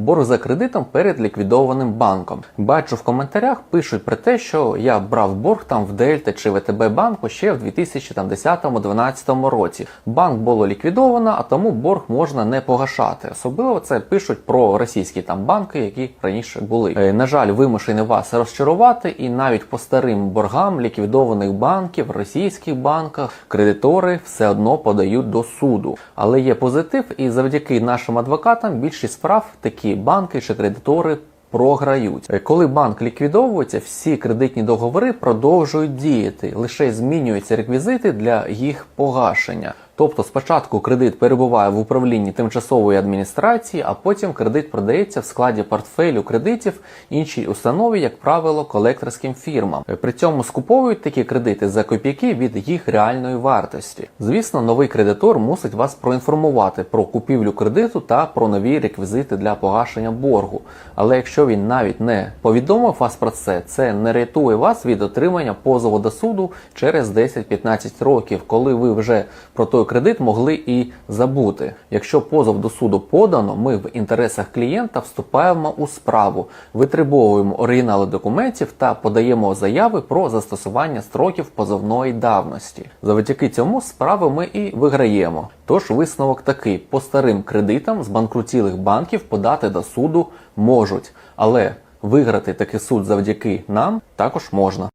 борг за кредитом перед ліквідованим банком. Бачу в коментарях пишуть про те, що я брав борг там в Дельта чи ВТБ банку ще в 2010-2012 році. Банк було ліквідовано, а тому борг можна не погашати. Особливо це пишуть про російські там банки, які раніше були. Е, На жаль, вимушений вас розчарувати, і навіть по старим боргам ліквідованих банків, російських банках, кредитори все одно подають до суду. Але є позитив, і завдяки нашим адвокатам більшість справ такі банки чи кредитори. Програють, Е, коли банк ліквідовується, всі кредитні договори продовжують діяти, лише змінюються реквізити для їх погашення. Тобто спочатку кредит перебуває в управлінні тимчасової адміністрації, а потім кредит продається в складі портфелю кредитів іншій установі, як правило, колекторським фірмам. При цьому скуповують такі кредити за копійки від їх реальної вартості. Звісно, новий кредитор мусить вас проінформувати про купівлю кредиту та про нові реквізити для погашення боргу. Але якщо він навіть не повідомив вас про це, це не рятує вас від отримання позову до суду через 10-15 років, коли ви вже про той кредит могли і забути. Якщо позов до суду подано, ми в інтересах клієнта вступаємо у справу, витребовуємо оригінали документів та подаємо заяви про застосування строків позовної давності. Завдяки цьому справи ми і виграємо. Тож висновок такий: по старим кредитам з банкрутілих банків подати до суду можуть, але виграти такий суд завдяки нам також можна.